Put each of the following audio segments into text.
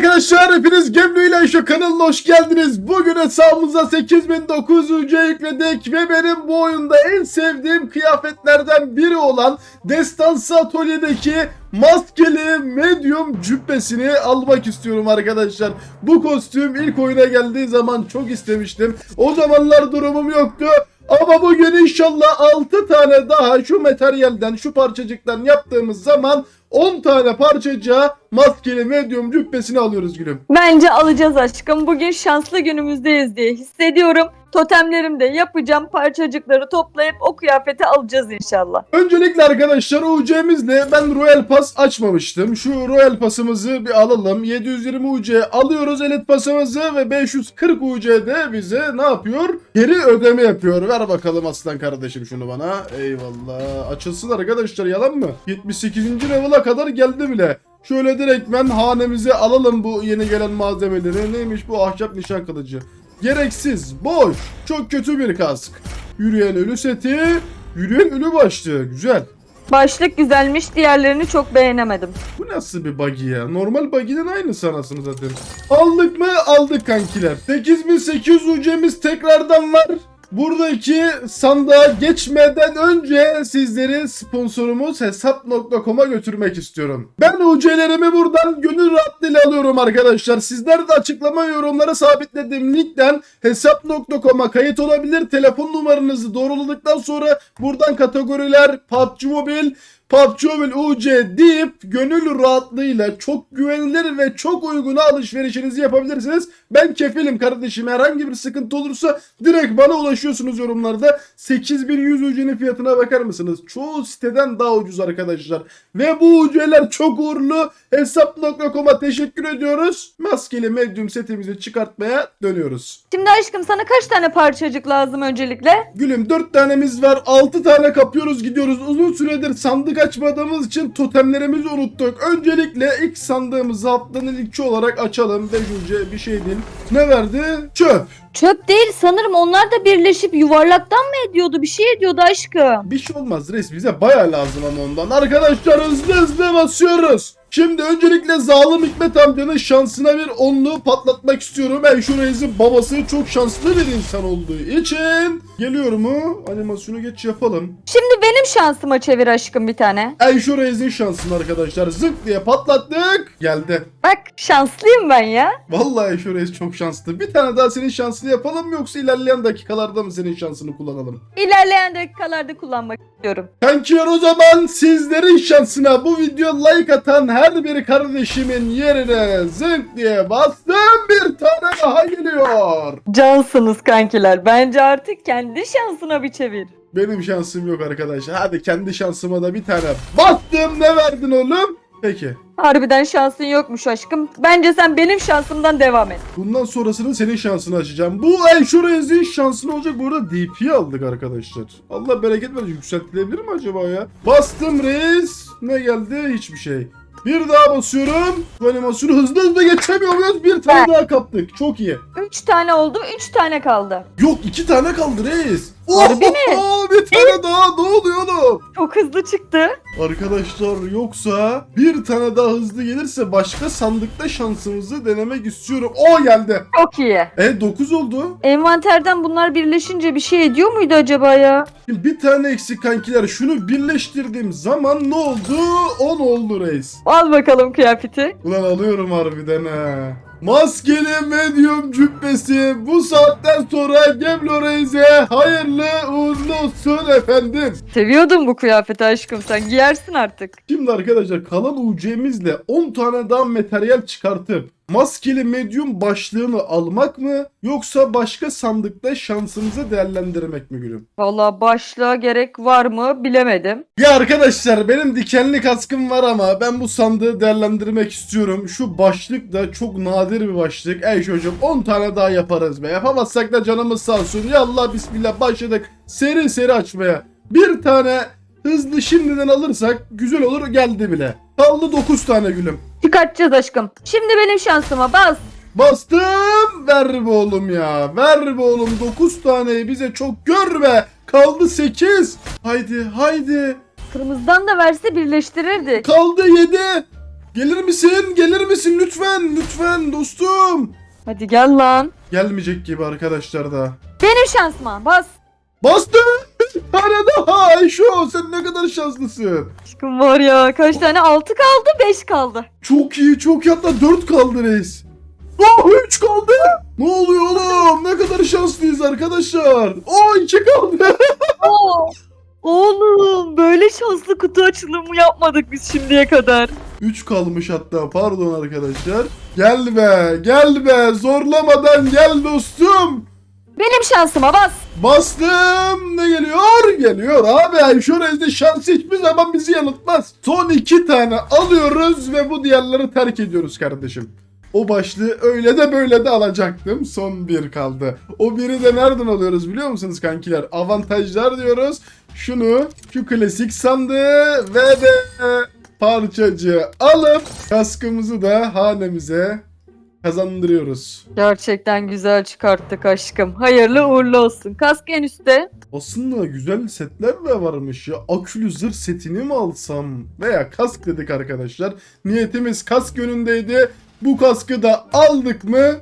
arkadaşlar hepiniz Gemli ile şu kanalına hoş geldiniz. Bugün hesabımıza 8900 UC yükledik ve benim bu oyunda en sevdiğim kıyafetlerden biri olan Destansı Atölye'deki maskeli medium cübbesini almak istiyorum arkadaşlar. Bu kostüm ilk oyuna geldiği zaman çok istemiştim. O zamanlar durumum yoktu. Ama bugün inşallah 6 tane daha şu materyalden, şu parçacıktan yaptığımız zaman 10 tane parçacığa maskeli medium cübbesini alıyoruz gülüm. Bence alacağız aşkım. Bugün şanslı günümüzdeyiz diye hissediyorum. Totemlerimde yapacağım parçacıkları toplayıp o kıyafeti alacağız inşallah. Öncelikle arkadaşlar UC'mizle ben Royal Pass açmamıştım. Şu Royal Pass'ımızı bir alalım. 720 UC alıyoruz Elite Pass'ımızı ve 540 UC'de bize ne yapıyor? Geri ödeme yapıyor. Ver bakalım aslan kardeşim şunu bana. Eyvallah. Açılsın arkadaşlar yalan mı? 78. level'a kadar geldi bile. Şöyle direktmen hanemize alalım bu yeni gelen malzemeleri. Neymiş bu ahşap nişan kılıcı? Gereksiz, boş, çok kötü bir kask. Yürüyen ölü seti, yürüyen ölü başlığı. Güzel. Başlık güzelmiş. Diğerlerini çok beğenemedim. Bu nasıl bir buggy ya? Normal buggy'den aynısı anasını zaten. Aldık mı? Aldık kankiler. 8800 UC'miz tekrardan var. Buradaki sandığa geçmeden önce sizleri sponsorumuz hesap.com'a götürmek istiyorum. Ben UC'lerimi buradan gönül rahatlığıyla alıyorum arkadaşlar. Sizler de açıklama yorumlara sabitlediğim linkten hesap.com'a kayıt olabilir. Telefon numaranızı doğruladıktan sonra buradan kategoriler PUBG Mobile, PUBG Mobile UC deyip gönül rahatlığıyla çok güvenilir ve çok uyguna alışverişinizi yapabilirsiniz. Ben kefilim kardeşim. Herhangi bir sıkıntı olursa direkt bana ulaşıyorsunuz yorumlarda. 8100 UC'nin fiyatına bakar mısınız? Çoğu siteden daha ucuz arkadaşlar. Ve bu UC'ler çok uğurlu. Hesap.com'a teşekkür ediyoruz. Maskeli medium setimizi çıkartmaya dönüyoruz. Şimdi aşkım sana kaç tane parçacık lazım öncelikle? Gülüm 4 tanemiz var. 6 tane kapıyoruz gidiyoruz. Uzun süredir sandık açmadığımız için totemlerimizi unuttuk. Öncelikle ilk sandığımızı haftanın ilki olarak açalım. Bejuce bir şey değil. Ne verdi? Çöp. Çöp değil sanırım onlar da birleşip yuvarlaktan mı ediyordu? Bir şey ediyordu aşkım. Bir şey olmaz res bize baya lazım ama ondan. Arkadaşlar hızlı hızlı basıyoruz. Şimdi öncelikle Zalim Hikmet amcanın şansına bir onluğu patlatmak istiyorum. Enşu Reis'in babası çok şanslı bir insan olduğu için. Geliyor mu? Animasyonu geç yapalım. Şimdi benim şansıma çevir aşkım bir tane. Enşu Reis'in şansını arkadaşlar zık diye patlattık. Geldi. Bak şanslıyım ben ya. Vallahi Enşu Reis çok şanslı. Bir tane daha senin şansını yapalım mı yoksa ilerleyen dakikalarda mı senin şansını kullanalım? İlerleyen dakikalarda kullanmak istiyorum. Kankiler o zaman sizlerin şansına bu video like atan her bir kardeşimin yerine zınk diye bastım bir tane daha geliyor. Cansınız kankiler. Bence artık kendi şansına bir çevir. Benim şansım yok arkadaşlar. Hadi kendi şansıma da bir tane bastım. Ne verdin oğlum? Peki. Harbiden şansın yokmuş aşkım. Bence sen benim şansımdan devam et. Bundan sonrasını senin şansını açacağım. Bu Enşurez'in şansını olacak. Bu arada DP aldık arkadaşlar. Allah bereket versin. Yükseltilebilir mi acaba ya? Bastım reis. Ne geldi? Hiçbir şey. Bir daha basıyorum. Bu animasyonu hızlı hızlı geçemiyor muyuz? Bir tane daha kaptık. Çok iyi. Üç tane oldu, üç tane kaldı. Yok iki tane kaldı reis. Harbi mi? Bir tane daha. Ne oluyor oğlum? Çok hızlı çıktı. Arkadaşlar yoksa bir tane daha hızlı gelirse başka sandıkta şansımızı denemek istiyorum. O geldi. Çok iyi. E 9 oldu. Envanterden bunlar birleşince bir şey ediyor muydu acaba ya? Şimdi bir tane eksik kankiler. Şunu birleştirdiğim zaman ne oldu? 10 oldu reis. Al bakalım kıyafeti. Ulan alıyorum harbiden ha. Maskeli medyum cübbesi bu saatten sonra Geblo Reis'e hayırlı uğurlu olsun efendim. Seviyordum bu kıyafeti aşkım sen giyersin artık. Şimdi arkadaşlar kalan UC'mizle 10 tane daha materyal çıkartıp maskeli medyum başlığını almak mı yoksa başka sandıkta şansımızı değerlendirmek mi gülüm? Valla başlığa gerek var mı bilemedim. Ya arkadaşlar benim dikenli kaskım var ama ben bu sandığı değerlendirmek istiyorum. Şu başlık da çok nadir bir başlık. Ey çocuğum 10 tane daha yaparız be. Yapamazsak da canımız sağ olsun. Ya Allah bismillah başladık seri seri açmaya. Bir tane hızlı şimdiden alırsak güzel olur geldi bile. Kaldı 9 tane gülüm. Çıkartacağız aşkım. Şimdi benim şansıma bas. Bastım. Ver be oğlum ya. Ver be oğlum. 9 taneyi bize çok görme. Kaldı 8. Haydi haydi. Kırmızıdan da verse birleştirirdik. Kaldı 7. Gelir misin? Gelir misin lütfen? Lütfen dostum. Hadi gel lan. Gelmeyecek gibi arkadaşlar da. Benim şansıma bas. Bastım. Tane daha. Ayşo sen ne kadar şanslısın. Aşkım var ya kaç tane? 6 kaldı 5 kaldı. Çok iyi çok iyi hatta 4 kaldı reis. Oh 3 kaldı. Ne oluyor oğlum? Ne kadar şanslıyız arkadaşlar. Oh 2 kaldı. Oo. Oğlum böyle şanslı kutu açılımı yapmadık biz şimdiye kadar. 3 kalmış hatta pardon arkadaşlar. Gel be gel be zorlamadan gel dostum. Benim şansıma bas. Bastım ne geliyor? Geliyor abi Ayşo Reis'de şans hiçbir zaman bizi yanıltmaz. Son iki tane alıyoruz ve bu diğerleri terk ediyoruz kardeşim. O başlığı öyle de böyle de alacaktım. Son bir kaldı. O biri de nereden alıyoruz biliyor musunuz kankiler? Avantajlar diyoruz. Şunu, şu klasik sandığı ve de parçacı alıp kaskımızı da hanemize kazandırıyoruz. Gerçekten güzel çıkarttık aşkım. Hayırlı uğurlu olsun. Kask en üstte. Aslında güzel setler de varmış ya. Akülü zırh setini mi alsam? Veya kask dedik arkadaşlar. Niyetimiz kask yönündeydi. Bu kaskı da aldık mı?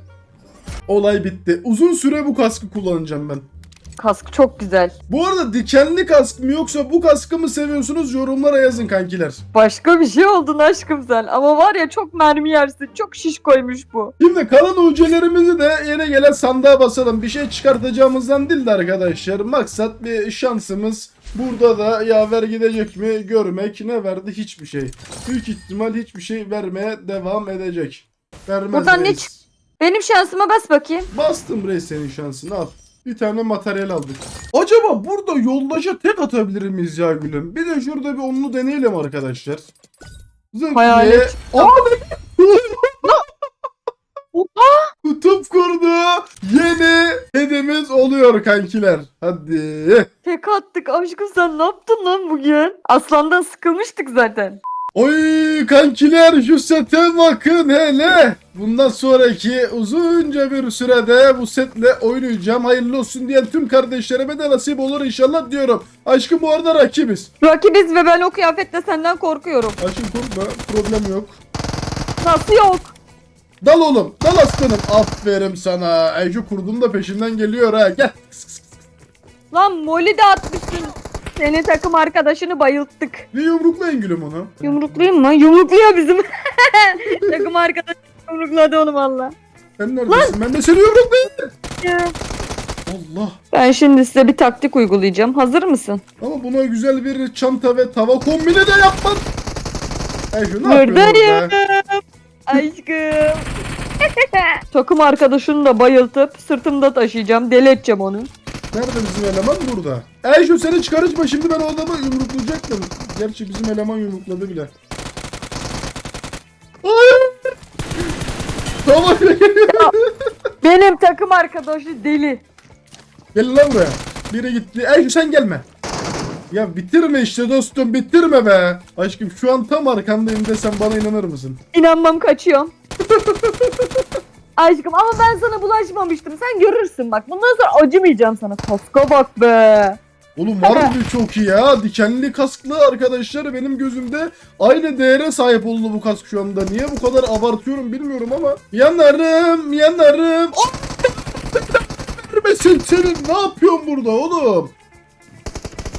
Olay bitti. Uzun süre bu kaskı kullanacağım ben. Kask çok güzel. Bu arada dikenli kask mı yoksa bu kaskı mı seviyorsunuz yorumlara yazın kankiler. Başka bir şey oldun aşkım sen. Ama var ya çok mermi yersin. Çok şiş koymuş bu. Şimdi kalan ucularımızı da yine gelen sandığa basalım. Bir şey çıkartacağımızdan değil de arkadaşlar. Maksat bir şansımız. Burada da yaver gidecek mi görmek ne verdi hiçbir şey. Büyük ihtimal hiçbir şey vermeye devam edecek. Vermez Buradan ne reis. çık- Benim şansıma bas bakayım. Bastım reis senin şansını al. Bir tane materyal aldık. Acaba burada yoldaşa tek atabilir miyiz ya gülüm? Bir de şurada bir onlu deneyelim arkadaşlar. Zınk Hayalet. Aa, Kutup kurdu. Yeni hedimiz oluyor kankiler. Hadi. Tek attık aşkım sen ne yaptın lan bugün? Aslandan sıkılmıştık zaten. Oy kankiler şu sete bakın hele. Bundan sonraki uzunca bir sürede bu setle oynayacağım. Hayırlı olsun diyen tüm kardeşlerime de nasip olur inşallah diyorum. Aşkım bu arada rakibiz. Rakibiz ve ben o kıyafetle senden korkuyorum. Aşkım korkma problem yok. Nasıl yok? Dal oğlum dal aslanım. Aferin sana. Ece kurdum da peşinden geliyor ha. Gel. Lan moli de atmışsın. Senin takım arkadaşını bayılttık. Bir yumruklayın gülüm onu. Yumruklayayım mı? Yumrukluyor bizim. takım arkadaş yumrukladı onu valla. Sen neredesin? Ben de seni yumruklayayım. Allah. Ben şimdi size bir taktik uygulayacağım. Hazır mısın? Ama buna güzel bir çanta ve tava kombini de yapman. Ey şu ne Buradayım. Aşkım. takım arkadaşını da bayıltıp sırtımda taşıyacağım. Deli edeceğim onu. Nerede bizim eleman? Burada. Ey şu seni çıkarıcma şimdi ben o adamı yumruklayacaktım. Gerçi bizim eleman yumrukladı bile. Tamam. Benim takım arkadaşı deli. Gel lan buraya. Biri gitti. Ey sen gelme. Ya bitirme işte dostum bitirme be. Aşkım şu an tam arkandayım desem bana inanır mısın? İnanmam kaçıyorum. Aşkım ama ben sana bulaşmamıştım. Sen görürsün bak. Bundan sonra acımayacağım sana. Kaska bak be. Oğlum var mı çok iyi ya? Dikenli kasklı arkadaşlar benim gözümde aynı değere sahip oldu bu kask şu anda. Niye bu kadar abartıyorum bilmiyorum ama. Yanarım, yanarım. Oh! Vermesin senin. Ne yapıyorsun burada oğlum?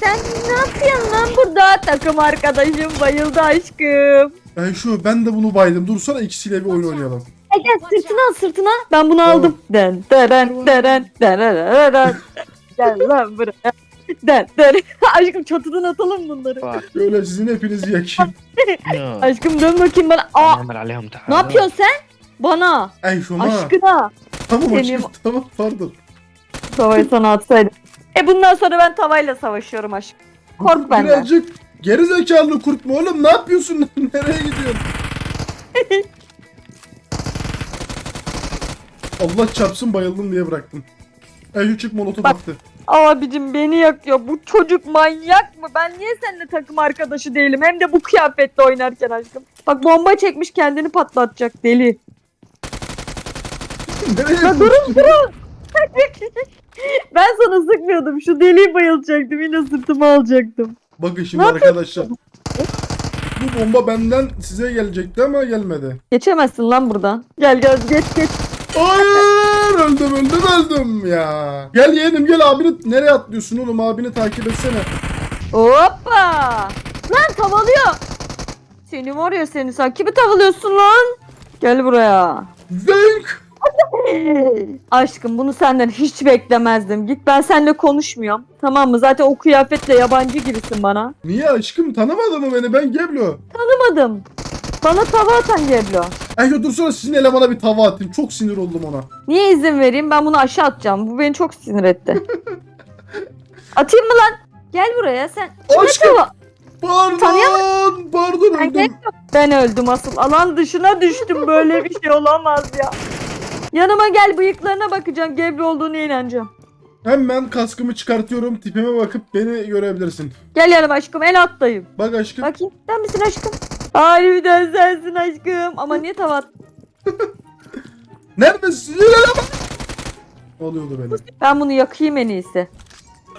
Sen ne yapıyorsun lan burada? Takım arkadaşım bayıldı aşkım. Ben şu ben de bunu baydım. Dursana ikisiyle bir oyun oynayalım. Gel gel sırtına sırtına. Ben bunu aldım. Den deren deren deren Gel lan buraya. Den deren. Aşkım çatıdan atalım bunları. Bak. Böyle sizin hepinizi yakayım. Aşkım dön bakayım bana. Aa, Selamun aleyhum ne yapıyorsun sen? Bana. Ey şoma. Aşkına. Tamam aşkım tamam pardon. Tavayı sana atsaydım. E bundan sonra ben tavayla savaşıyorum aşkım. Kork benden. Birazcık geri zekalı kurt mu oğlum ne yapıyorsun? Nereye gidiyorsun? Allah çarpsın bayıldım diye bıraktım. Ey şu çık molotof Bak. attı. Abicim beni yakıyor. Bu çocuk manyak mı? Ben niye seninle takım arkadaşı değilim? Hem de bu kıyafetle oynarken aşkım. Bak bomba çekmiş kendini patlatacak deli. Ya durun durun. ben sana sıkmıyordum. Şu deliği bayılacaktım. Yine sırtıma alacaktım. Bakın şimdi Ne arkadaşlar. Bu bomba benden size gelecekti ama gelmedi. Geçemezsin lan buradan. Gel gel geç geç. Hayır öldüm ya. Gel yeğenim gel abini nereye atlıyorsun oğlum abini takip etsene. Hoppa. Lan tavalıyor. Seni var ya seni sen kimi tavalıyorsun lan? Gel buraya. Zınk. Aşkım bunu senden hiç beklemezdim. Git ben seninle konuşmuyorum. Tamam mı? Zaten o kıyafetle yabancı gibisin bana. Niye aşkım tanımadı mı beni ben Geblo. Tanımadım. Bana tava atan. Ay ya dursana sizin elemana bir tava atayım çok sinir oldum ona. Niye izin vereyim? Ben bunu aşağı atacağım. Bu beni çok sinir etti. Atayım mı lan? Gel buraya sen. Aşkım. Pardon pardon Ben, öldüm. ben öldüm asıl. Alan dışına düştüm. Böyle bir şey olamaz ya. Yanıma gel bıyıklarına bakacağım. Geblo olduğunu inanacağım. Hemen kaskımı çıkartıyorum tipime bakıp beni görebilirsin. Gel yanıma aşkım. El attayım. Bak aşkım. Bakayım. Sen misin aşkım? Harbiden sensin aşkım. Ama niye tava at- Neredesin? Lan. Oluyordu beni. Ben bunu yakayım en iyisi.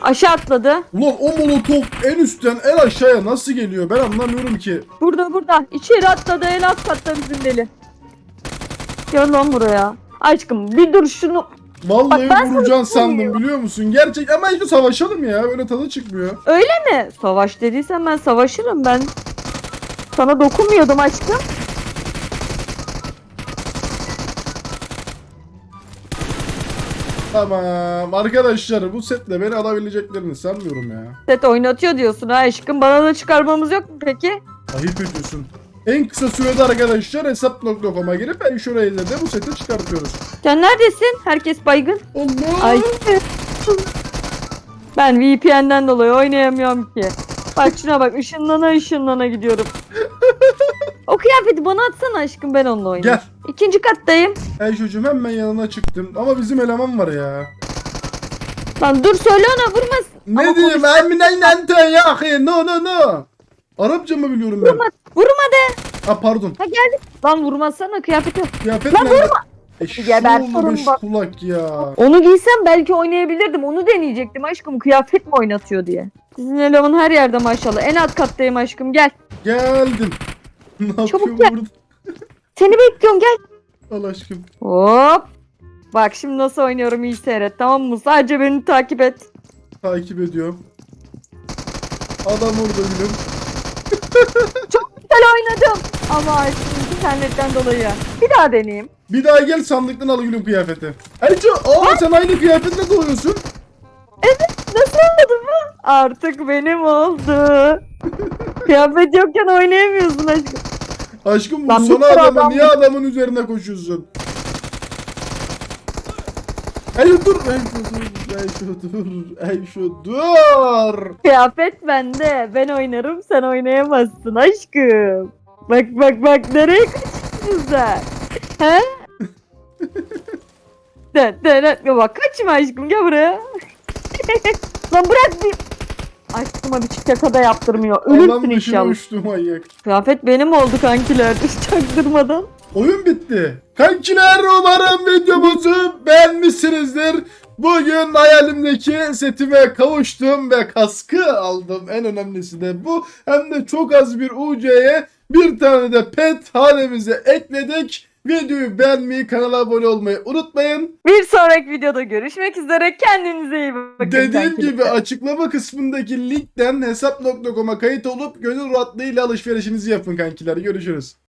Aşağı atladı. Ulan o molotof en üstten en aşağıya nasıl geliyor ben anlamıyorum ki. Burada burada. İçeri atladı. En alt katta bizim deli. Gel lan buraya. Aşkım bir dur şunu. Vallahi Bak ben sana sandım biliyor musun? Gerçek ama işte savaşalım ya böyle tadı çıkmıyor. Öyle mi? Savaş dediysen ben savaşırım ben. Sana dokunmuyordum aşkım. Tamam arkadaşlar bu setle beni alabileceklerini sanmıyorum ya. Set oynatıyor diyorsun ha aşkım. Bana da çıkarmamız yok mu peki? Ayıp ediyorsun. En kısa sürede arkadaşlar hesap.com'a girip en şurayla de bu seti çıkartıyoruz. Sen neredesin? Herkes baygın. Allah! Ay. Ben VPN'den dolayı oynayamıyorum ki. Bak şuna bak ışınlana ışınlana gidiyorum. o kıyafeti bana atsana aşkım ben onunla oynayayım. Gel. İkinci kattayım. Ey çocuğum hemen yanına çıktım ama bizim eleman var ya. Lan dur söyle ona vurmasın. Ne Ama diyeyim konuş- eminen ya no no no. Arapça mı biliyorum ben? Vurma, vurma de. Ha pardon. Ha geldi. Lan vurmasana kıyafeti. Kıyafet Lan nerede? Eşşoğlu Gebertirim beş bak. kulak ya. Onu giysem belki oynayabilirdim. Onu deneyecektim aşkım. Kıyafet mi oynatıyor diye. Sizin eleman her yerde maşallah. En alt kattayım aşkım gel. Geldim. Ne yapıyorsun gel. burada? Seni bekliyorum gel. Al aşkım. Hop. Bak şimdi nasıl oynuyorum iyi seyret tamam mı? Sadece beni takip et. Takip ediyorum. Adam orada gülüm. Güzel oynadım. Ama internetten dolayı. Bir daha deneyeyim. Bir daha gel sandıktan al gülüm kıyafeti. Erço aa sen aynı kıyafetle doğuyorsun. Nasıl oynadın mı? Artık benim oldu. Kıyafet yokken oynayamıyorsun aşkım. Aşkım Lan bir vursana sürü adamı adam- niye adamın üzerine koşuyorsun? Ey dur, ey şu dur, ey şu dur, ey şu dur. Kıyafet bende. Ben oynarım sen oynayamazsın aşkım. Bak bak bak nereye kaçıyorsun sen? He? de, de, de. Bak kaçma aşkım gel buraya. Lan bırak bir. Aşkıma bir çiçek da yaptırmıyor. Ölürsün Adam dışına inşallah. uçtu manyak. Kıyafet benim oldu kankiler. Çaktırmadan. Oyun bitti. Kankiler umarım videomuzu beğenmişsinizdir. Bugün hayalimdeki setime kavuştum ve kaskı aldım. En önemlisi de bu. Hem de çok az bir UC'ye bir tane de pet hanemize ekledik. Videoyu beğenmeyi, kanala abone olmayı unutmayın. Bir sonraki videoda görüşmek üzere. Kendinize iyi bakın. Dediğim gibi açıklama kısmındaki linkten hesap.com'a kayıt olup gönül rahatlığıyla alışverişinizi yapın kankiler. Görüşürüz.